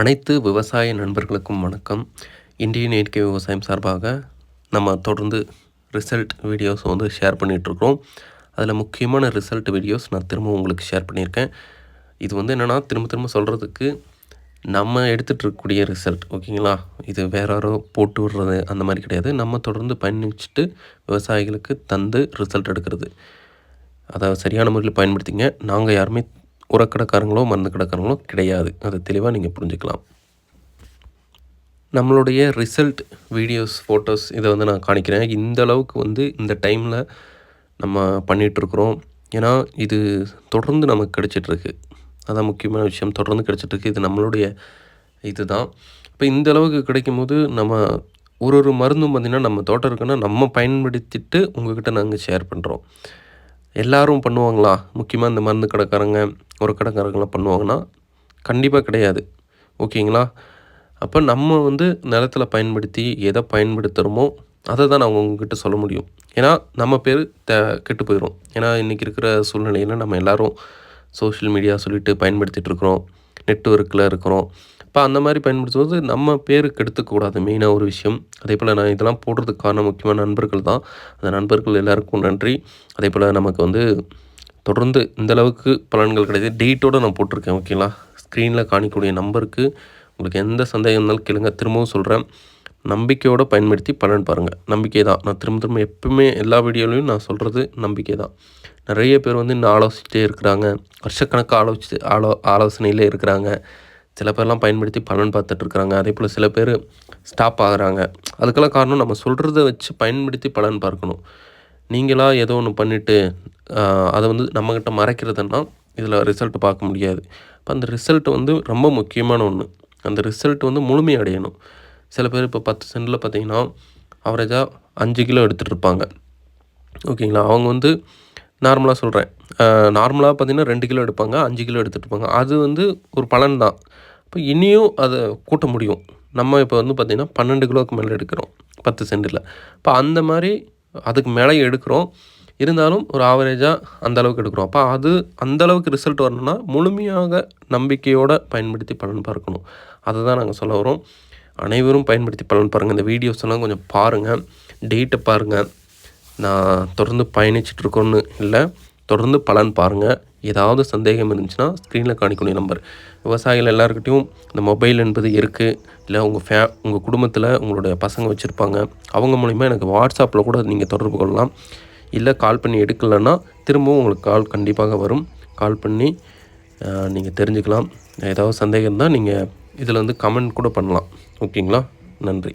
அனைத்து விவசாய நண்பர்களுக்கும் வணக்கம். இந்தியன் இயற்கை விவசாயம் சார்பாக நம்ம தொடர்ந்து ரிசல்ட் வீடியோஸ் வந்து ஷேர் பண்ணிகிட்ருக்கோம் அதில் முக்கியமான ரிசல்ட் வீடியோஸ் நான் திரும்ப உங்களுக்கு ஷேர் பண்ணியிருக்கேன். இது வந்து என்னென்னா திரும்ப திரும்ப சொல்கிறதுக்கு நம்ம எடுத்துகிட்டு இருக்கக்கூடிய ரிசல்ட் ஓகேங்களா? இது வேற யாரோ போட்டு விடுறது அந்த மாதிரி கிடையாது. நம்ம தொடர்ந்து பயணிச்சுட்டு விவசாயிகளுக்கு தந்து ரிசல்ட் எடுக்கிறது. அதை சரியான முறையில் பயன்படுத்திங்க. நாங்கள் யாருமே உரக்கடைக்காரங்களோ மருந்து கடைக்காரங்களோ கிடையாது. அதை தெளிவாக நீங்கள் புரிஞ்சுக்கலாம். நம்மளுடைய ரிசல்ட் வீடியோஸ் ஃபோட்டோஸ் இதை வந்து நான் காணிக்கிறேன். இந்த அளவுக்கு வந்து இந்த டைமில் நம்ம பண்ணிகிட்ருக்குறோம் ஏன்னா இது தொடர்ந்து நமக்கு கிடச்சிட்ருக்கு. அதான் முக்கியமான விஷயம். தொடர்ந்து கிடச்சிட்ருக்கு. இது நம்மளுடைய இது தான் இப்போ இந்த அளவுக்கு கிடைக்கும்போது நம்ம ஒரு ஒரு மருந்தும் பார்த்திங்கன்னா நம்ம தோட்டம் இருக்குன்னா நம்ம பயன்படுத்திட்டு உங்கள்கிட்ட நாங்கள் ஷேர் பண்ணுறோம் எல்லோரும் பண்ணுவாங்களா? முக்கியமாக இந்த மருந்து கடைக்காரங்க ஒரு கடைக்காரங்களாம் பண்ணுவாங்கன்னா கண்டிப்பாக கிடையாது. ஓகேங்களா? அப்போ நம்ம வந்து நிலத்தில் பயன்படுத்தி எதை பயன்படுத்துகிறோமோ அதை தான் நான் உங்ககிட்ட சொல்ல முடியும். ஏன்னா நம்ம பேர் த கெட்டு போயிடும் ஏன்னா இன்றைக்கி இருக்கிற சூழ்நிலையில் நம்ம எல்லோரும் சோஷியல் மீடியா சொல்லிட்டு பயன்படுத்திகிட்டு இருக்கிறோம். நெட்ஒர்க்கில் இருக்கிறோம். இப்போ அந்த மாதிரி பயன்படுத்தும்போது நம்ம பேர் கெடுத்துக்கூடாது. மெயினாக ஒரு விஷயம். அதே போல் நான் இதெல்லாம் போடுறதுக்கு காரணம் முக்கியமான நண்பர்கள் தான். அந்த நண்பர்கள் எல்லாருக்கும் நன்றி. அதே போல் நமக்கு வந்து தொடர்ந்து இந்தளவுக்கு பலன்கள் கிடையாது. டேட்டோடு நான் போட்டிருக்கேன் ஓகேங்களா ஸ்க்ரீனில் காணிக்கூடிய நம்பருக்கு உங்களுக்கு எந்த சந்தேகம் இருந்தாலும் கேளுங்க. திரும்பவும் சொல்கிறேன் நம்பிக்கையோடு பயன்படுத்தி பலன் பாருங்கள் நம்பிக்கை தான். நான் திரும்ப திரும்ப எப்பவுமே எல்லா வீடியோலையும் நான் சொல்கிறது நம்பிக்கை தான். நிறைய பேர் வந்து இன்னும் ஆலோசிச்சிட்டே இருக்கிறாங்க. வருஷக்கணக்காக ஆலோசிச்சு ஆலோ ஆலோசனையிலே இருக்கிறாங்க. சில பேர்லாம் பயன்படுத்தி பலன் பார்த்துட்ருக்குறாங்க அதே போல் சில பேர் ஸ்டாப் ஆகிறாங்க. அதுக்கெல்லாம் காரணம் நம்ம சொல்கிறத வச்சு பயன்படுத்தி பலன் பார்க்கணும். நீங்களாக ஏதோ ஒன்று பண்ணிவிட்டு அதை வந்து நம்மக்கிட்ட மறைக்கிறதுனா இதில் ரிசல்ட் பார்க்க முடியாது. இப்போ அந்த ரிசல்ட் வந்து ரொம்ப முக்கியமான ஒன்று அந்த ரிசல்ட் வந்து முழுமையடையணும் சில பேர் இப்போ பத்து சென்டில் பார்த்தீங்கன்னா அவரேஜாக அஞ்சு கிலோ எடுத்துகிட்டு இருப்பாங்க. ஓகேங்களா அவங்க வந்து நார்மலாக சொல்கிறேன் நார்மலாக பார்த்திங்கன்னா ரெண்டு கிலோ எடுப்பாங்க அஞ்சு கிலோ எடுத்துகிட்டு இருப்பாங்க. அது வந்து ஒரு பலன் தான். இப்போ இனியும் அதை கூட்ட முடியும். நம்ம இப்போ வந்து பார்த்திங்கன்னா பன்னெண்டு கிலோவுக்கு மேலே எடுக்கிறோம் பத்து சென்டில் இப்போ அந்த மாதிரி அதுக்கு மேலே எடுக்கிறோம். இருந்தாலும் ஒரு ஆவரேஜாக அந்த அளவுக்கு எடுக்கிறோம். அப்போ அது அந்த அளவுக்கு ரிசல்ட் வரணும்னா முழுமையாக நம்பிக்கையோடு பயன்படுத்தி பலன் பார்க்கணும். அதை தான் நாங்கள் சொல்ல வரோம். அனைவரும் பயன்படுத்தி பலன் பாருங்கள் இந்த வீடியோஸ் எல்லாம் கொஞ்சம் பாருங்கள் டேட்டை பாருங்கள் நான் தொடர்ந்து பயணிச்சிட்ருக்கோன்னு இல்லை தொடர்ந்து பலன் பாருங்கள் ஏதாவது சந்தேகம் இருந்துச்சுன்னா ஸ்க்ரீனில் காணிக்கூடிய நம்பர் விவசாயிகள் எல்லாருக்கிட்டையும் இந்த மொபைல் என்பது இருக்குது இல்லை உங்கள் ஃபே உங்கள் குடும்பத்தில் உங்களுடைய பசங்க வச்சுருப்பாங்க. அவங்க மூலிமா எனக்கு வாட்ஸ்அப்பில் கூட நீங்கள் தொடர்பு கொள்ளலாம். இல்லை கால் பண்ணி எடுக்கலைன்னா திரும்பவும் உங்களுக்கு கால் கண்டிப்பாக வரும். கால் பண்ணி நீங்கள் தெரிஞ்சுக்கலாம். ஏதாவது சந்தேகம் இருந்தால் நீங்கள் இதில் வந்து கமெண்ட் கூட பண்ணலாம். ஓகேங்களா நன்றி.